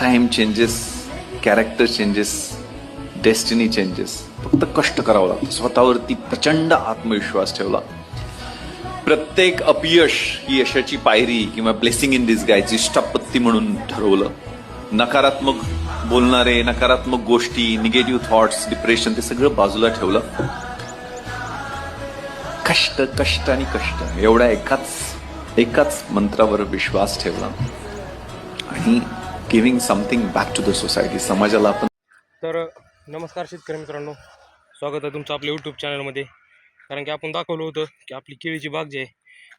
Time changes character changes destiny changes फक्त कष्ट करावं लागतं. स्वतःवरती प्रचंड आत्मविश्वास ठेवला. प्रत्येक अपयश ही यशाची पायरी किंवा ब्लेसिंग इन दिस गायची स्टपत्ती म्हणून ठरवलं. नकारात्मक बोलणारे नकारात्मक गोष्टी निगेटिव्ह थॉट्स डिप्रेशन ते सगळं बाजूला ठेवलं. कष्ट कष्ट आणि कष्ट एवढ्या एकाच एकाच मंत्रावर विश्वास ठेवला. आणि giving something back to the society समाजाला आपण तर नमस्कार शेतकरी मित्रांनो. स्वागत आहे तुमचं आपल्या यूट्यूब चॅनलमध्ये कारण की आपण दाखवलं होतं की आपली केळीची बाग जी आहे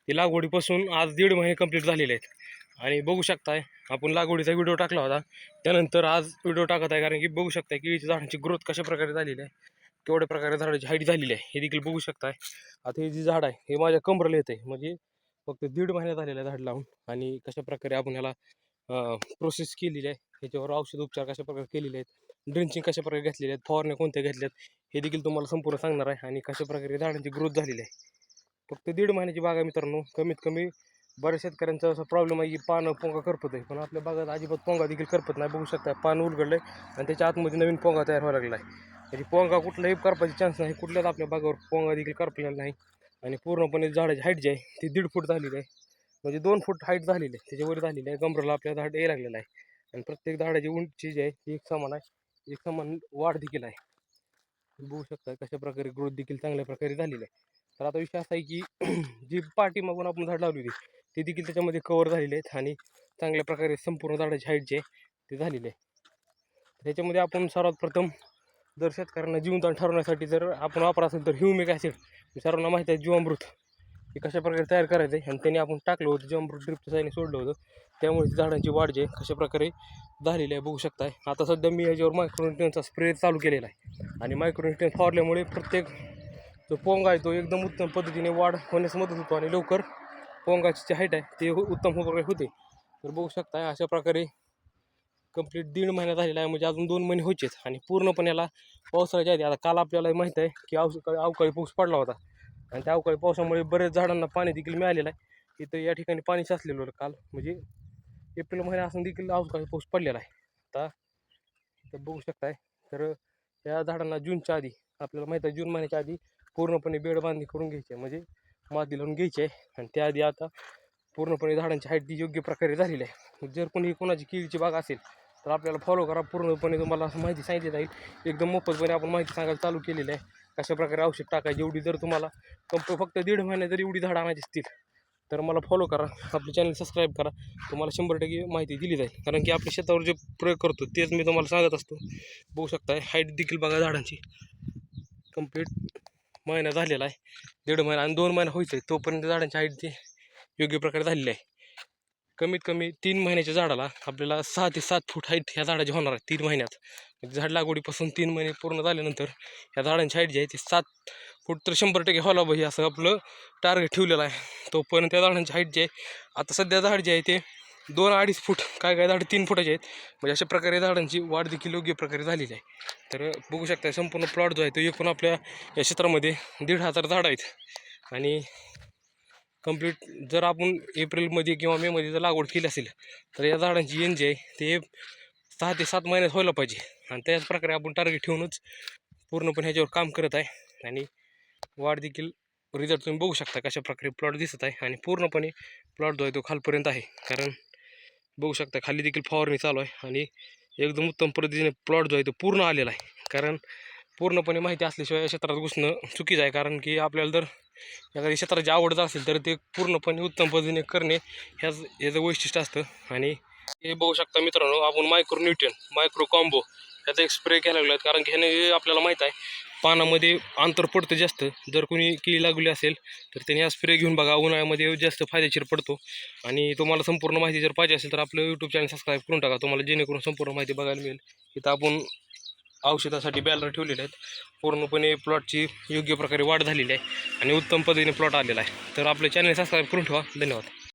ती लागवडीपासून आज दीड महिने कंप्लीट झालेले आहेत. आणि बघू शकताय आपण लागवडीचा व्हिडिओ टाकला होता. त्यानंतर आज व्हिडिओ टाकत आहे कारण की बघू शकताय केळीच्या झाडांची ग्रोथ कशा प्रकारे झालेली आहे केवढ्या प्रकारे झाडाची हाईट झालेली आहे हे देखील बघू शकताय. आता हे जे झाड आहे हे माझ्या कमरेला येतं आहे म्हणजे फक्त दीड महिन्यात झालेलं आहे झाड लावून. आणि कशा प्रकारे आपण ह्याला प्रोसेस केलेली आहे. ह्याच्यावर औषध उपचार कशा प्रकारे केलेले आहेत? ड्रिंचिंग कशा प्रकारे घेतलेले आहेत? फवारण्या कोणत्या घेतल्यात? हे देखील तुम्हाला संपूर्ण सांगणार आहे आणि कशा प्रकारे झाडांची ग्रोथ झालेली आहे. फक्त दीड महिन्याची बाग आहे मित्रांनो. कमीत कमी बऱ्याच शेतकऱ्यांचा असा प्रॉब्लेम आहे की पानं पोंगा करपत आहे. पण आपल्या बागात अजिबात पोंगा देखील करपत नाही. बघू शकता पान उलगडलं आहे आणि त्याच्या आतमध्ये नवीन पोंगा तयार व्हायला लागला आहे म्हणजे पोंगा कुठलाही करपायचे चान्स नाही. कुठल्याच आपल्या बागावर पोंगा देखील करपलेला नाही. आणि पूर्णपणे झाडाची हाईट जी आहे ती दीड फूट झालेली आहे. म्हणजे दोन फूट हाईट झालेली आहे. त्याच्यावर झालेली आहे. गमराला आपल्या झाड यायला लागलेलं आहे. आणि प्रत्येक झाडाची उंची जी आहे ती एक समान आहे. एक समान वाढ देखील आहे. बघू शकता कशा प्रकारे ग्रोथ देखील चांगल्या प्रकारे झालेली आहे. तर आता विषय असा आहे की जी पाठी मागून आपण झाड लावली होती ती देखील त्याच्यामध्ये कवर झालेली आहेत आणि चांगल्या प्रकारे संपूर्ण झाडाची हाईट जी आहे ती झालेली आहे. त्याच्यामध्ये आपण सर्वात प्रथम जर शेतकऱ्यांना जीवनदान ठरवण्यासाठी जर आपण वापर असेल तर ह्युमिक ॲसिड सर्वांना माहीत आहे जीवामृत. हे कशा प्रकारे तयार करायचं आहे आणि त्यांनी आपण टाकलं होतं जीवामृत ड्रिपच्या साईने सोडलं होतं. त्यामुळे झाडांची वाढ जे कशा प्रकारे झालेली आहे बघू शकताय. आता सध्या मी याच्यावर मायक्रोन्युट्रियनचा स्प्रे चालू केलेला आहे. आणि मायक्रोन्युट्रियन फवारल्यामुळे प्रत्येक जो पोंगा आहे तो एकदम उत्तम पद्धतीने वाढ होण्यास मदत होतो आणि लवकर पोंगाची जी हाईट आहे ते हो उत्तम हो प्रकारे होते. तर बघू शकताय अशा प्रकारे कंप्लीट दीड महिना झालेला आहे म्हणजे अजून दोन महिने होतेच. आणि पूर्णपणे याला पावसाळ्याच्या आधी आता काल आपल्याला माहीत आहे की अवकाळी अवकाळी पाऊस पडला होता. आणि त्या अवकाळी पावसामुळे बरेच झाडांना पाणी देखील मिळालेलं आहे. इथं या ठिकाणी पाणी साचलेलं होतं काल. म्हणजे एप्रिल महिना असून देखील अवकाळी पाऊस पडलेला आहे. आता इथं बघू शकताय. तर या झाडांना जूनच्या आधी आपल्याला माहीत आहे जून महिन्याच्या आधी पूर्णपणे बेड बांधणी करून घ्यायची आहे. म्हणजे माती लावून घ्यायची आहे. आणि त्याआधी आता पूर्णपणे झाडांची हाईट ती योग्य प्रकारे झालेली आहे. जर कोणी कोणाची केळीची बाग असेल तर आपल्याला फॉलो करा पूर्णपणे. तुम्हाला असं माहिती सांगितली जाईल. एकदम मोफतपणे आपण माहिती सांगायला चालू केलेली आहे. कशा प्रकारे औषध टाकायची एवढी जर तुम्हाला कंप फक्त दीड महिने जर एवढी झाडं आणायची असतील तर मला फॉलो करा. आपले चॅनल सबस्क्राईब करा. तुम्हाला शंभर टक्के माहिती दिली जाईल. कारण की आपल्या शेतावर जे प्रयोग करतो तेच मी तुम्हाला सांगत असतो. बघू शकता हाईट देखील बघा झाडांची. कंप्लीट महिना झालेला आहे. दीड महिना आणि दोन महिना व्हायचं आहे तोपर्यंत झाडांची हाईट ती योग्य प्रकारे झालेली आहे. कमीत कमी तीन महिन्याच्या झाडाला आपल्याला सहा ते सात फूट हाईट ह्या झाडाची होणार आहे तीन महिन्यात. म्हणजे झाड लागवडीपासून तीन महिने पूर्ण झाल्यानंतर ह्या झाडांची हाईट जी आहे ती सात फूट तर शंभर टक्के व्हायला पाहिजे असं आपलं टार्गेट ठेवलेलं आहे. तोपर्यंत त्या झाडांची हाईट जी आहे आता सध्या झाड जे आहे ते दोन अडीच फूट काय काय झाडं तीन फुटाचे आहेत. म्हणजे अशा प्रकारे झाडांची वाढ देखील योग्य प्रकारे झालेली आहे. तर बघू शकता संपूर्ण प्लॉट जो आहे तो एकूण आपल्या या क्षेत्रामध्ये दीड हजार झाडं आहेत. आणि कंप्लीट जर आपण एप्रिलमध्ये किंवा मेमध्ये जर लागवड केली असेल तर या झाडांची एन जी आहे ते सहा ते सात महिन्यात व्हायला पाहिजे. आणि त्याच प्रकारे आपण टार्गेट ठेवूनच पूर्णपणे ह्याच्यावर काम करत आहे. आणि वाढ देखील रिझल्ट तुम्ही बघू शकता कशा प्रकारे प्लॉट दिसत आहे. आणि पूर्णपणे प्लॉट जो आहे तो खालपर्यंत आहे. कारण बघू शकता खाली देखील फवारणी चालू आहे. आणि एकदम उत्तम पद्धतीने प्लॉट जो आहे तो पूर्ण आलेला आहे. कारण पूर्णपणे माहिती असल्याशिवाय या क्षेत्रात घुसणं चुकीचं आहे. कारण की आपल्याला जर एखाद्या क्षेत्राची जे आवडत असेल तर ते पूर्णपणे उत्तम पद्धतीने करणे ह्याच याचं वैशिष्ट्य असतं. आणि हे बघू शकता मित्रांनो आपण मायक्रो न्यूट्रन मायक्रो कॉम्बो ह्याचा एक स्प्रे घ्यायला लागला कारण की ह्याने आपल्याला माहीत आहे पानामध्ये अंतर पडतं जास्त. जर कोणी किळी लागली असेल तर त्याने हा स्प्रे घेऊन बघा. उन्हाळ्यामध्ये जास्त फायदेशीर पडतो. आणि तुम्हाला संपूर्ण माहिती जर पाहिजे असेल तर आपलं यूट्यूब चॅनल सबस्क्राईब करून टाका. तुम्हाला जेणेकरून संपूर्ण माहिती बघायला मिळेल. इथं आपण औषधासाठी बॅलर ठेवलेले आहेत. पूर्णपणे प्लॉटची योग्य प्रकारे वाढ झालेली आहे आणि उत्तम पद्धतीने प्लॉट आलेला आहे. तर आपलं चॅनल सबस्क्राईब करून ठेवा. धन्यवाद.